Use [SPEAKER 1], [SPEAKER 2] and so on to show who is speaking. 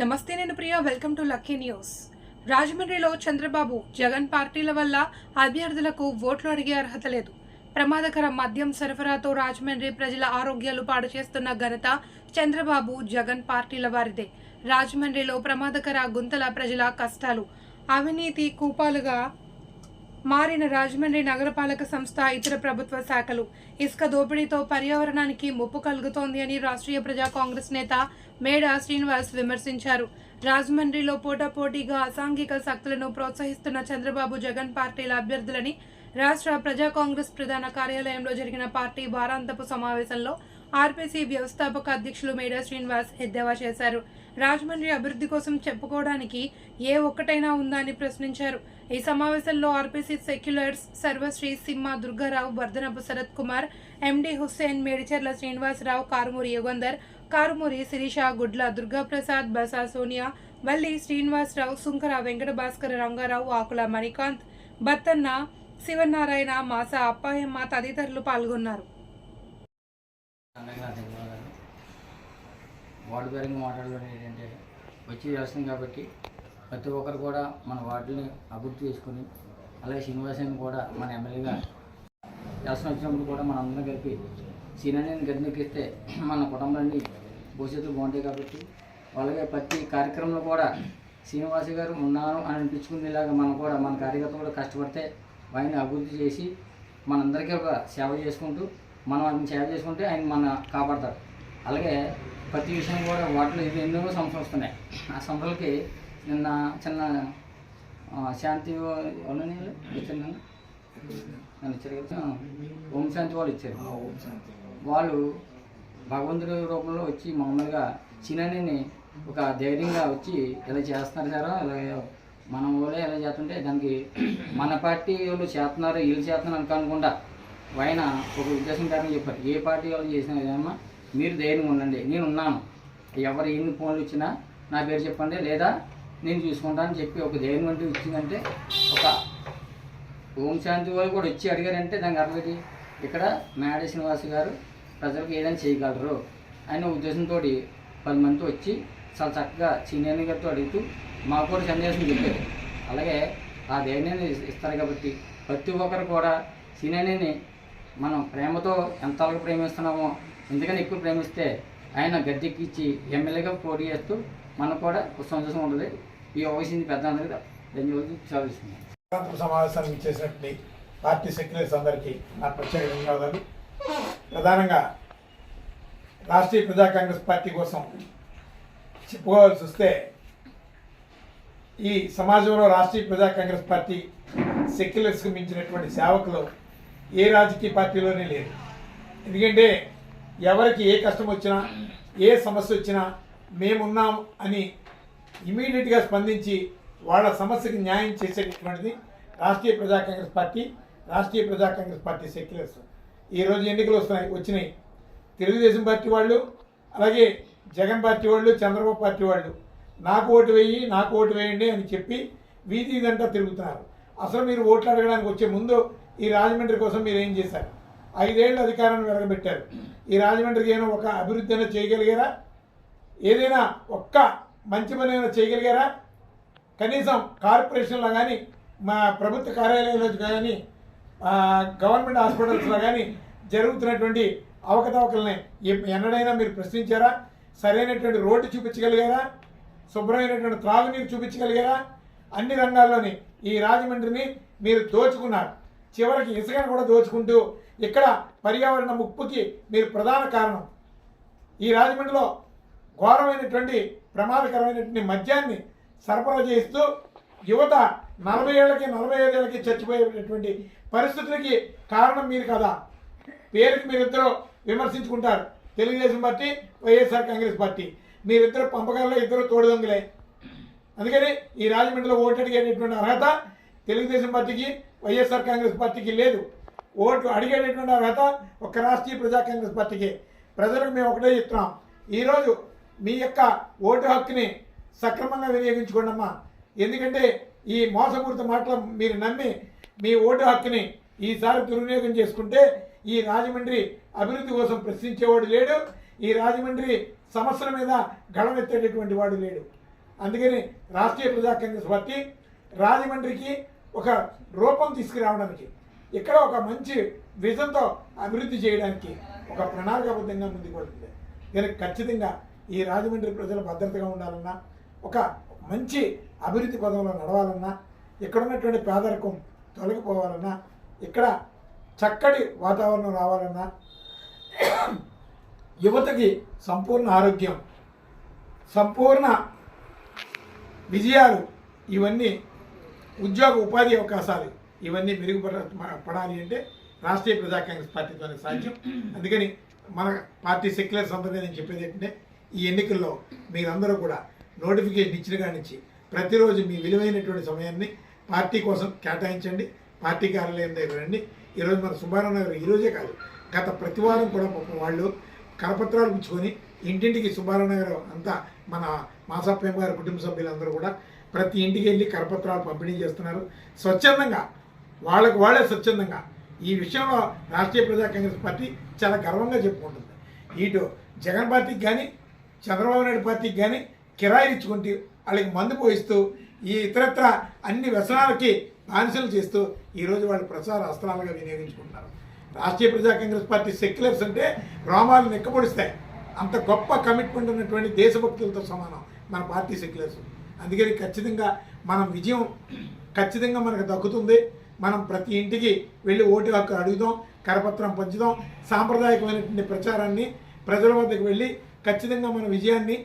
[SPEAKER 1] నమస్తే నేను Priya. Welcome to lucky news రాజమండ్రిలో చంద్రబాబు జగన్ పార్టీల వల్ల అభ్యర్థులకు ఓట్లు అడిగే అర్హత లేదు. ప్రమాదకర మద్యం సరఫరాతో రాజమండ్రి ప్రజల ఆరోగ్యాలు పాడు చేస్తున్న ఘనత చంద్రబాబు జగన్ పార్టీల వారిదే. రాజమండ్రిలో ప్రమాదకర గుంతల ప్రజల కష్టాలు. అవినీతి కూపాలుగా మారిన రాజమండ్రి నగరపాలక సంస్థ ఇతర ప్రభుత్వ శాఖలు. ఇసుక దోపిడీతో పర్యావరణానికి ముప్పు కలుగుతోంది అని రాష్ట్రీయ ప్రజా కాంగ్రెస్ నేత మేడా శ్రీనివాస్ విమర్శించారు. రాజమండ్రిలో పోటాపోటీగా అసాంఘిక శక్తులను ప్రోత్సహిస్తున్న చంద్రబాబు జగన్ పార్టీల అభ్యర్థులని రాష్ట్ర ప్రజా కాంగ్రెస్ ప్రధాన కార్యాలయంలో జరిగిన పార్టీ వారాంతపు సమావేశంలో ఆర్పీసీ వ్యవస్థాపక అధ్యక్షులు మేడా శ్రీనివాస్ ఎద్దేవా చేశారు. రాజమండ్రి అభివృద్ధి కోసం చెప్పుకోవడానికి ఏ ఒక్కటైనా ఉందా అని ప్రశ్నించారు. ఈ సమావేశంలో ఆర్పీసీ సెక్యులర్స్ సర్వశ్రీ సింహ దుర్గారావు వర్ధనపు శరత్ కుమార్ ఎండి హుస్సేన్ మేడిచర్ల శ్రీనివాసరావు కారుమూరి యుగంధర్ కారుమూరి శిరీష గుడ్ల దుర్గాప్రసాద్ బసా సోనియా వల్లి శ్రీనివాసరావు సుంకర వెంకట భాస్కర రంగారావు ఆకుల మణికాంత్ బత్తన్న శివనారాయణ మాస అప్పాయమ్మ తదితరులు పాల్గొన్నారు.
[SPEAKER 2] వార్డు పరంగా మాట్లాడడం ఏంటంటే వచ్చి వ్యవసాయం కాబట్టి ప్రతి ఒక్కరు కూడా మన వార్డుని అభివృద్ధి చేసుకుని అలాగే శ్రీనివాసాన్ని కూడా మన ఎమ్మెల్యేగా వ్యవసాయం వచ్చినప్పుడు కూడా మన అందరం కలిపి సీనియర్ని గద్దెక్కిస్తే మన కుటుంబాన్ని భవిష్యత్తు బాగుంటాయి కాబట్టి అలాగే ప్రతి కార్యక్రమంలో కూడా శ్రీనివాస గారు ఉన్నారు అని అనిపించుకునేలాగా మనం కూడా మన కార్యకర్తలు కూడా కష్టపడితే ఆయన అభివృద్ధి చేసి మనందరికీ ఒక సేవ చేసుకుంటూ మనం ఆయన సేవ చేసుకుంటే ఆయన మన కాపాడతారు. అలాగే ప్రతి విషయం కూడా వాటిలో ఇది ఎన్నో సమస్యలు వస్తున్నాయి. ఆ సమస్యలకి నిన్న చిన్న శాంతి ఇచ్చారు నన్ను నన్ను ఇచ్చారు కదా. ఓం శాంతి వాళ్ళు ఇచ్చారు. వాళ్ళు. భగవంతుడి రూపంలో వచ్చి మామూలుగా చిన్నని ఒక ధైర్యంగా వచ్చి ఇలా చేస్తున్నారు సార్. ఇలా మనం వాళ్ళే ఇలా చేస్తుంటే దానికి మన పార్టీ వాళ్ళు చేస్తున్నారు వీళ్ళు చేస్తున్నారు అనుకో అనుకుంటా ఆయన ఒక ఉద్దేశం కారణం చెప్పారు. ఏ పార్టీ వాళ్ళు చేసినా ఏదమ్మా మీరు ధైర్యంగా ఉండండి నేను ఉన్నాను. ఎవరు ఎన్ని ఫోన్లు ఇచ్చినా నా పేరు చెప్పండి. లేదా నేను చూసుకుంటానని చెప్పి ఒక ధైర్యం అంటే ఇచ్చిందంటే ఒక ఓం శాంతి వాళ్ళు కూడా వచ్చి అడిగారంటే దానికి అర్థం ఏంటి? ఇక్కడ మేడ శ్రీనివాస్ గారు ప్రజలకు ఏదైనా చేయగలరు అనే ఉద్దేశంతో పది మంది వచ్చి చాలా చక్కగా సీనియర్ గారితో అడుగుతూ మాకు కూడా సందేశం చెప్పారు. అలాగే ఆ ధైర్యాన్ని ఇస్తారు కాబట్టి ప్రతి ఒక్కరు కూడా సీనియర్ని మనం ప్రేమతో ఎంత ప్రేమిస్తున్నామో ఎందుకని ఎక్కువ ప్రేమిస్తే ఆయన గద్దెక్కిచ్చి ఎమ్మెల్యేగా పోటీ చేస్తూ మనకు కూడా సంతోషం ఉంటుంది. ఈ అవసరం పెద్ద ధన్యవాదాలు. చదివిస్తున్నాను
[SPEAKER 3] సమావేశానికి ఇచ్చేసినటువంటి పార్టీ సెక్రటరీస్ అందరికీ నా ప్రత్యేక ధన్యవాదాలు. ప్రధానంగా రాష్ట్రీయ ప్రజా కాంగ్రెస్ పార్టీ కోసం చెప్పుకోవాల్సి వస్తే ఈ సమాజంలో రాష్ట్రీయ ప్రజా కాంగ్రెస్ పార్టీ సెక్యులర్స్కి మించినటువంటి సేవకులు ఏ రాజకీయ పార్టీలోనే లేరు. ఎందుకంటే ఎవరికి ఏ కష్టం వచ్చినా ఏ సమస్య వచ్చినా మేమున్నాం అని ఇమీడియట్గా స్పందించి వాళ్ళ సమస్యకి న్యాయం చేసేటటువంటిది రాష్ట్రీయ ప్రజా కాంగ్రెస్ పార్టీ రాష్ట్రీయ ప్రజా కాంగ్రెస్ పార్టీ సెక్యులర్స్ ఈరోజు ఎన్నికలు వస్తున్నాయి వచ్చినాయి. తెలుగుదేశం పార్టీ వాళ్ళు అలాగే జగన్ పార్టీ వాళ్ళు చంద్రబాబు పార్టీ వాళ్ళు నాకు ఓటు వేయి నాకు ఓటు వేయండి అని చెప్పి వీధి ఇదంతా తిరుగుతున్నారు. అసలు మీరు ఓట్లు అడగడానికి వచ్చే ముందు ఈ రాజమండ్రి కోసం మీరు ఏం చేశారు? ఐదేళ్ళు అధికారాన్ని వెలగబెట్టారు. ఈ రాజమండ్రికి ఏమైనా ఒక అభివృద్ధి అయినా చేయగలిగారా? ఏదైనా ఒక్క మంచి పని అయినా చేయగలిగారా? కనీసం కార్పొరేషన్లో కానీ మా ప్రభుత్వ కార్యాలయంలో కానీ గవర్నమెంట్ హాస్పిటల్స్లో కానీ జరుగుతున్నటువంటి అవకతవకల్ని ఎన్నడైనా మీరు ప్రశ్నించారా? సరైనటువంటి రోడ్డు చూపించగలిగారా? శుభ్రమైనటువంటి త్రాగునీరు చూపించగలిగారా? అన్ని రంగాల్లోని ఈ రాజమండ్రిని మీరు దోచుకున్నారు. చివరికి ఇసుకను కూడా దోచుకుంటూ ఇక్కడ పర్యావరణ ముప్పుకి మీరు ప్రధాన కారణం. ఈ రాజమండ్రిలో ఘోరమైనటువంటి ప్రమాదకరమైనటువంటి మద్యాన్ని సరఫరా చేస్తూ యువత నలభై ఏళ్ళకి నలభై ఐదేళ్ళకి ఏళ్ళకి చచ్చిపోయేటటువంటి పరిస్థితులకి కారణం మీరు కదా. పేరుకి మీరిద్దరూ విమర్శించుకుంటారు. Telugu Desam party YSR Congress party. మీరిద్దరు పంపకాల్లో ఇద్దరు తోడుదొంగలే. అందుకని ఈ రాజమండ్రిలో ఓటు అడిగేటటువంటి అర్హత తెలుగుదేశం పార్టీకి వైఎస్ఆర్ కాంగ్రెస్ పార్టీకి లేదు. ఓటు అడిగేటటువంటి అర్హత ఒక రాష్ట్రీయ ప్రజా కాంగ్రెస్ పార్టీకి. ప్రజలకు మేము ఒకటే చెప్తున్నాం. ఈరోజు మీ యొక్క ఓటు హక్కుని సక్రమంగా వినియోగించుకోండి అమ్మా ఎందుకంటే ఈ మోసపూరిత మాటలు మీరు నమ్మి మీ ఓటు హక్కుని ఈసారి దుర్వినియోగం చేసుకుంటే ఈ రాజమండ్రి అభివృద్ధి కోసం ప్రశ్నించేవాడు లేడు. ఈ రాజమండ్రి సమస్యల మీద గళమెత్తేటటువంటి వాడు లేడు. అందుకని రాష్ట్రీయ ప్రజా కాంగ్రెస్ పార్టీ రాజమండ్రికి ఒక రూపం తీసుకురావడానికి ఇక్కడ ఒక మంచి విజన్తో అభివృద్ధి చేయడానికి ఒక ప్రణాళికాబద్ధంగా ముందుకు వెళ్తుంది. దీనికి ఖచ్చితంగా ఈ రాజమండ్రి ప్రజలు భద్రతగా ఉండాలన్నా ఒక మంచి అభివృద్ధి పదంలో నడవాలన్నా ఇక్కడ ఉన్నటువంటి పేదరికం తొలగిపోవాలన్నా ఇక్కడ చక్కటి వాతావరణం రావాలన్నా యువతకి సంపూర్ణ ఆరోగ్యం సంపూర్ణ విజయాలు ఇవన్నీ ఉద్యోగ ఉపాధి అవకాశాలు ఇవన్నీ మెరుగుపడాలి అంటే రాష్ట్రీయ ప్రజా కాంగ్రెస్ పార్టీతోనే సాధ్యం. అందుకని మన పార్టీ సెక్యులర్స్ అందరికీ నేను చెప్పేది ఏంటంటే ఈ ఎన్నికల్లో మీరందరూ కూడా నోటిఫికేషన్ ఇచ్చిన కాడి నుంచి ప్రతిరోజు మీ విలువైనటువంటి సమయాన్ని పార్టీ కోసం కేటాయించండి పార్టీ కార్యాలయం దగ్గర రండి. ఈరోజు మన సుబ్బారావు నగర్ ఈరోజే కాదు గత ప్రతివారం కూడా పాపం వాళ్ళు కరపత్రాలు ఉంచుకొని ఇంటింటికి సుబ్బారావు నగర్ అంతా మన మాసాప్రేమ గారి కుటుంబ సభ్యులందరూ కూడా ప్రతి ఇంటికి వెళ్ళి కరపత్రాలు పంపిణీ చేస్తున్నారు. స్వచ్ఛందంగా వాళ్ళకు వాళ్ళే స్వచ్ఛందంగా. ఈ విషయంలో రాష్ట్రీయ ప్రజా కాంగ్రెస్ పార్టీ చాలా గర్వంగా చెప్పుకుంటుంది. ఇటు జగన్ పార్టీకి కానీ చంద్రబాబు నాయుడు పార్టీకి కానీ కిరాయిలు ఇచ్చుకుంటూ వాళ్ళకి మందు పోయిస్తూ ఈ ఇతరత్ర అన్ని వ్యసనాలకి బానిసలు చేస్తూ ఈరోజు వాళ్ళు ప్రచార అస్త్రాలుగా వినియోగించుకుంటున్నారు. రాష్ట్రీయ ప్రజా కాంగ్రెస్ పార్టీ సెక్యులర్స్ అంటే రోమాలు నెక్కపొడిస్తాయి అంత గొప్ప కమిట్మెంట్ ఉన్నటువంటి దేశభక్తులతో సమానం మన పార్టీ సెక్యులర్స్. అందుకని ఖచ్చితంగా మనం విజయం ఖచ్చితంగా మనకు దక్కుతుంది. మనం ప్రతి ఇంటికి వెళ్ళి ఓటు హక్కు అడుగుదాం కరపత్రం పంచుదాం సాంప్రదాయకమైనటువంటి ప్రచారాన్ని ప్రజల వద్దకు వెళ్ళి ఖచ్చితంగా మన విజయాన్ని